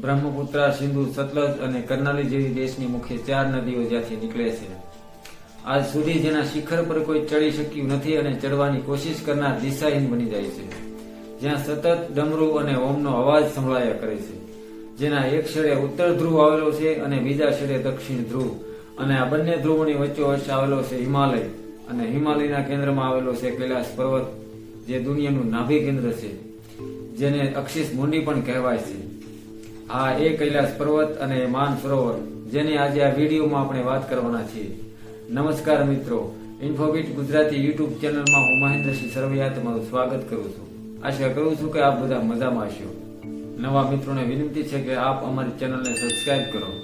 બ્રહ્મપુત્ર, સિંધુ, સતલજ અને કરનાલી જેવી દેશની મુખ્ય ચાર નદીઓ જ્યાંથી નીકળે છે. આજ સુધી જેના શિખર પર કોઈ ચડી શક્યું નથી અને ચડવાની કોશિશ કરનાર દિશાહીન બની જાય છે. જ્યાં સતત ડમરૂ અને ઓમનો અવાજ સંભળાયા કરે છે. જેના એક છેડે ઉત્તર ધ્રુવ આવેલો છે અને બીજા છેડે દક્ષિણ ધ્રુવ. અને આ બંને ધ્રુવોની વચ્ચોવચ્ચ આવેલો છે હિમાલય. અને હિમાલયના કેન્દ્રમાં આવેલો છે કૈલાસ પર્વત, જે દુનિયાનું નાભી કેન્દ્ર છે. જેને અક્ષિસ મુંડી પણ કહેવાય છે. આ એ કૈલાસ પર્વત અને માન સરોવર, જેની આજે આ વિડીયોમાં આપણે વાત કરવાના છીએ. નમસ્કાર મિત્રો ઇન્ફોબીટ ગુજરાતી યુટ્યુબ ચેનલમાં હું મહેન્દ્રસિંહ સરવૈયા તમારું સ્વાગત કરું છું. આશા કરું છું કે આપ બધા મજામાં હશો. નવા મિત્રોને વિનંતી છે કે આપ અમારી ચેનલને સબસ્ક્રાઇબ કરો.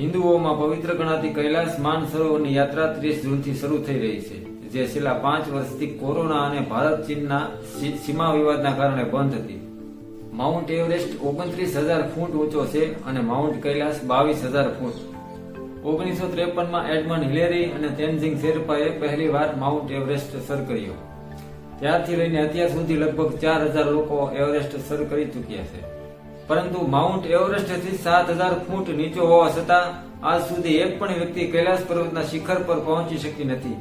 હિન્દુઓમાં પવિત્ર ગણાતી કૈલાસ માન સરોવરની યાત્રા ત્રીસ જૂનથી શરૂ થઈ રહી છે, જે છેલ્લા પાંચ વર્ષથી કોરોના અને ભારત ચીનના સીમા વિવાદના કારણે બંધ હતી. માઉન્ટ એવરેસ્ટ ઓગણત્રીસ હજાર ફૂટ ઊંચો છે અને માઉન્ટ કૈલાસ બાવીસ હજાર ફૂટ. ઓગણીસો ત્રેપનમાં એડમંડ હિલેરી અને તેનઝિંગ શેરપાએ પહેલી વાર માઉન્ટ એવરેસ્ટ સર કર્યો. ત્યારથી લઈને અત્યાર સુધી લગભગ ચાર હજાર લોકો એવરેસ્ટ સર કરી ચૂક્યા છે. પરંતુ માઉન્ટ એવરેસ્ટથી સાત હજાર ફૂટ નીચો હોવા છતાં, આજ સુધી એક પણ વ્યક્તિ કૈલાસ પર્વતના શિખર પર પહોંચી શકી નથી.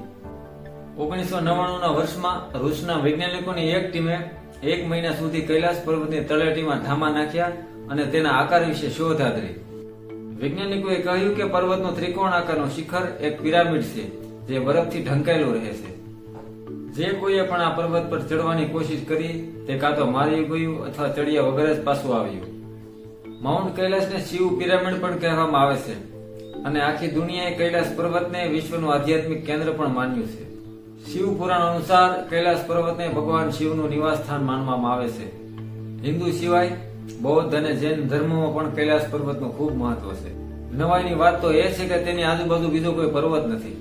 ઓગણીસો નવ્વાણુંના વર્ષમાં રૂસના વૈજ્ઞાનિકોની એક ટીમે એક મહિના સુધી કૈલાસ પર્વતની તળેટીમાં ધામા નાખ્યા અને તેના આકાર વિશે શોધ આદરી. વૈજ્ઞાનિકોએ કહ્યું કે પર્વતનો ત્રિકોણ આકારનો શિખર એક પિરામિડ છે, જે બરફથી ઢંકાયેલું રહે છે. જે કોઈએ પણ આ પર્વત પર ચડવાની કોશિશ કરી, તે કાં તો મારી ગયું અથવા ચડ્યા વગર જ પાછું આવ્યું. માઉન્ટ કૈલાસને શિવ પિરામિડ પણ કહેવામાં આવે છે અને આખી દુનિયાએ કૈલાસ પર્વતને વિશ્વનું આધ્યાત્મિક કેન્દ્ર પણ માન્યું છે. શિવ પુરાણ અનુસાર કૈલાસ પર્વતને ભગવાન શિવનું નિવાસ સ્થાન માનવામાં આવે છે. હિન્દુ સિવાય બૌદ્ધ અને જૈન ધર્મમાં પણ કૈલાસ પર્વતનું ખૂબ મહત્વ છે. નવાઈની વાત તો એ છે કે તેની આજુબાજુ બીજો કોઈ પર્વત નથી.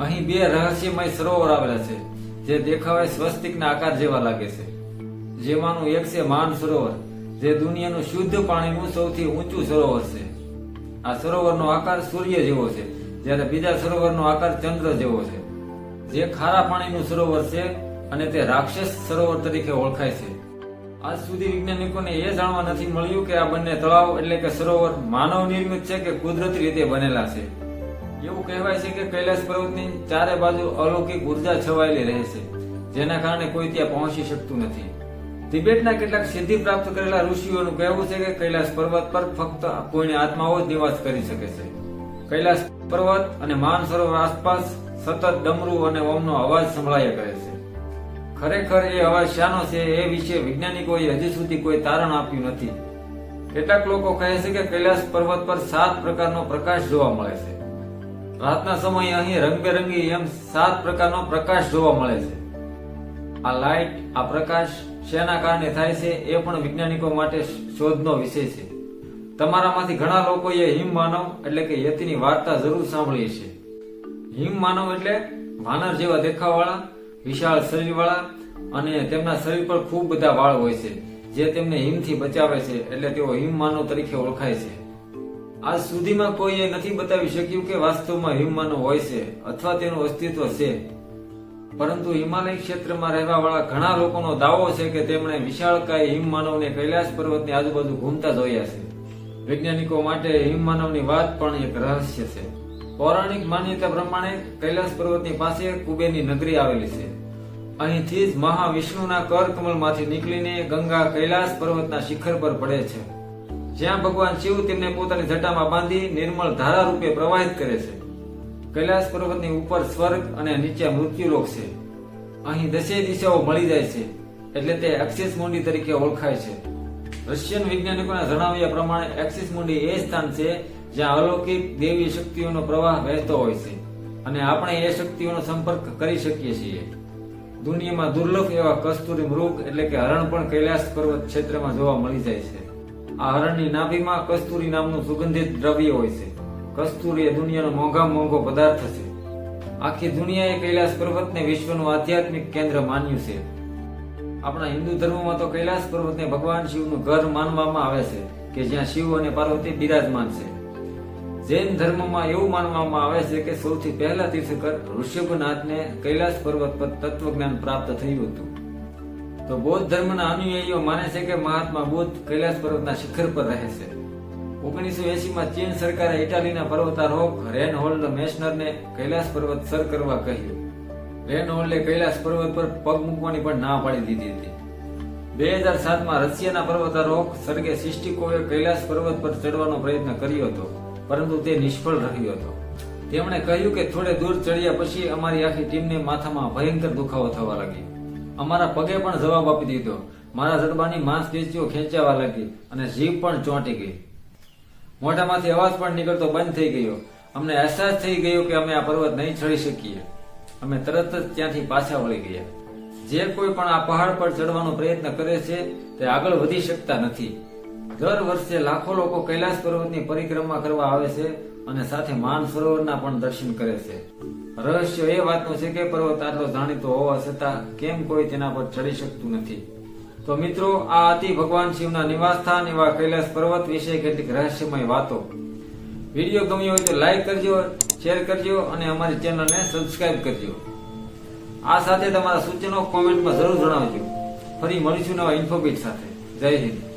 અહીં બે રહસ્યમય સરોવર આવેલા છે, જે દેખાવે સ્વસ્તિકના આકાર જેવા લાગે છે. જેમાંનું એક છે માન સરોવર, જે દુનિયાનું શુદ્ધ પાણીનું સૌથી ઊંચું સરોવર છે. આ સરોવરનો આકાર સૂર્ય જેવો છે, જ્યારે બીજા સરોવરનો આકાર ચંદ્ર જેવો છે. જે ખારા પાણીનું સરોવર છે અને તે રાક્ષસ સરોવર તરીકે ઓળખાય છે. આજ સુધી વૈજ્ઞાનિકોને એ જાણવા નથી મળ્યું કે આ બંને તળાવ એટલે કે સરોવર માનવ નિર્મિત છે કે કુદરતી રીતે બનેલા છે. એવું કહેવાય છે કે કૈલાસ પર્વતની ચારે બાજુ અલૌકિક ઊર્જા છવાયેલી રહે છે, જેના કારણે કોઈ ત્યાં પહોંચી શકતું નથી. તિબેટના કેટલાક સિદ્ધિ પ્રાપ્ત કરેલા ઋષિઓનું કહેવું છે કે કૈલાસ પર્વત પર ફક્ત કોઈની આત્માઓ જ નિવાસ કરી શકે છે. કૈલાસ પર્વત અને માન સરોવર આસપાસ સતત ડમરું અને ઓમનો અવાજ સંભળાયા કરે છે. ખરેખર એ અવાજ શાનો છે એ વિશે વૈજ્ઞાનિકોએ હજી સુધી કોઈ તારણ આપ્યું નથી. કેટલાક લોકો કહે છે કે કૈલાસ પર્વત પર સાત પ્રકારનો પ્રકાશ જોવા મળે છે. રાતના સમયે અહીં રંગબેરંગી એમ સાત પ્રકારનો પ્રકાશ જોવા મળે છે. આ લાઇટ, આ પ્રકાશ શેના કારણે થાય છે એ પણ વૈજ્ઞાનિકો માટે શોધનો વિષય છે. તમારામાંથી ઘણા લોકોએ હિમ માનવ એટલે કે યતિની વાર્તા જરૂર સાંભળી છે હિમ માનવ એટલે વાનર જેવા દેખાવવાળા, વિશાળ શરીરવાળા અને તેમના શરીર પર ખૂબ બધા વાળ હોય છે, જે તેમને હિમથી બચાવે છે એટલે તેઓ હિમ માનવ તરીકે ઓળખાય છે. આજ સુધીમાં કોઈએ નથી બતાવી શક્યું કે વાસ્તવમાં હિમમાનવ હોય છે અથવા તેનું અસ્તિત્વ છે. પરંતુ હિમાલય ક્ષેત્રમાં રહેવાવાળા ઘણા લોકોનો દાવો છે કે તેમણે વિશાળકાય હિમમાનવને કૈલાસ પર્વતની આજુબાજુ ઘૂમતા જોયા છે. વૈજ્ઞાનિકો માટે હિમમાનવની વાત પણ એક રહસ્ય છે. પૌરાણિક માન્યતા પ્રમાણે કૈલાસ પર્વતની પાસે કુબેરની નગરી આવેલી છે. અહીંથી જ મહાવિષ્ણુના કરકમલમાંથી નીકળીને ગંગા કૈલાસ પર્વતના શિખર પર પડે છે. જ્યાં ભગવાન શિવ તેમને પોતાની જટામાં બાંધી નિર્મળ ધારા રૂપે પ્રવાહિત કરે છે. કૈલાસ પર્વતની ઉપર સ્વર્ગ અને નીચે મૃત્યુલોક છે. અહીં દસે દિશાઓ મળી જાય છે, એટલે તે એક્સિસ મુંડી તરીકે ઓળખાય છે. રશિયન વૈજ્ઞાનિકોના જણાવ્યા પ્રમાણે એક્સિસ મુંડી એ સ્થાન છે જ્યાં અલૌકિક દેવી શક્તિઓનો પ્રવાહ વહેતો હોય છે અને આપણે એ શક્તિઓનો સંપર્ક કરી શકીએ છીએ. દુનિયામાં દુર્લભ એવા કસ્તુરી મૃગ એટલે કે હરણ પણ કૈલાસ પર્વત ક્ષેત્રમાં જોવા મળી જાય છે. આ હરણની નાભીમાં કસ્તુરી નામનું સુગંધિત દ્રવ્ય હોય છે. કસ્તુરી એ દુનિયાનો મોંઘામાં મોંઘો પદાર્થ છે. આખી દુનિયાએ કૈલાસ પર્વતને વિશ્વનું આધ્યાત્મિક કેન્દ્ર માન્યું છે. આપણા હિન્દુ ધર્મમાં તો કૈલાસ પર્વતને ભગવાન શિવનું ઘર માનવામાં આવે છે કે જ્યાં શિવ અને પાર્વતી બિરાજમાન છે. જૈન ધર્મમાં એવું માનવામાં આવે છે કે સૌથી પહેલા તીર્થકર ઋષભનાથને કૈલાસ પર્વત પર તત્વજ્ઞાન પ્રાપ્ત થયું હતું. તો બૌદ્ધ ધર્મના અનુયાયીઓ માને છે કે મહાત્મા બુદ્ધ કૈલાસ પર્વતના શિખર પર રહે છે. ઓગણીસો એસી માં ચીન સરકારે ઇટાલીના પર્વતારોહક રેન હોલ્ડ મેસનરને કૈલાસ પર્વત સર કરવા કહ્યું. રેન હોલ્ડે કૈલાસ પર્વત પર પગ મૂકવાની પણ ના પાડી દીધી હતી. બે હજાર સાતમાં રશિયાના પર્વતારોહક સર્ગે સિસ્ટિકોવે કૈલાસ પર્વત પર ચડવાનો પ્રયત્ન કર્યો હતો. પરંતુ તે નિષ્ફળ રહ્યો હતો. તેમણે કહ્યું કે થોડે દૂર ચડ્યા પછી અમારી આખી ટીમને માથામાં ભયંકર દુખાવો થવા લાગી અમારા પગે પણ જવાબ આપી દીધો. મારા જડબાની માંસપેશીઓ ખેંચાવા લાગી અને જીભ પણ ચોંટી ગઈ. મોઢામાંથી અવાજ પણ નીકળતો બંધ થઈ ગયો. અમને અહેસાસ થઈ ગયો કે અમે આ પર્વત નહીં ચડી શકીએ. અમે તરત જ ત્યાંથી પાછા વળી ગયા. જે કોઈ પણ આ પહાડ પર ચડવાનો પ્રયત્ન કરે છે, તે આગળ વધી શકતા નથી. દર વર્ષે લાખો લોકો કૈલાસ પર્વતની પરિક્રમા કરવા આવે છે અને સાથે માન સરોવરના પણ દર્શન કરે છે. રહસ્ય એ વાતનું છે કે પર્વત આટલો જાણીતો હોવા છતાં કેમ કોઈ તેના પર ચડી શકતું નથી. તો મિત્રો, આ હતી ભગવાન શિવના નિવાસસ્થાન એવા કૈલાસ પર્વત વિશે કેટલીક રહસ્યમય વાતો. વીડિયો ગમ્યો હોય તો લાઈક કરજો, શેર કરજો અને અમારી ચેનલને સબસ્ક્રાઇબ કરજો. આ સાથે તમારા સૂચનો કોમેન્ટમાં જરૂર જણાવજો. ફરી મળીશું નવા ઇન્ફોબીટ સાથે. જય હિન્દ.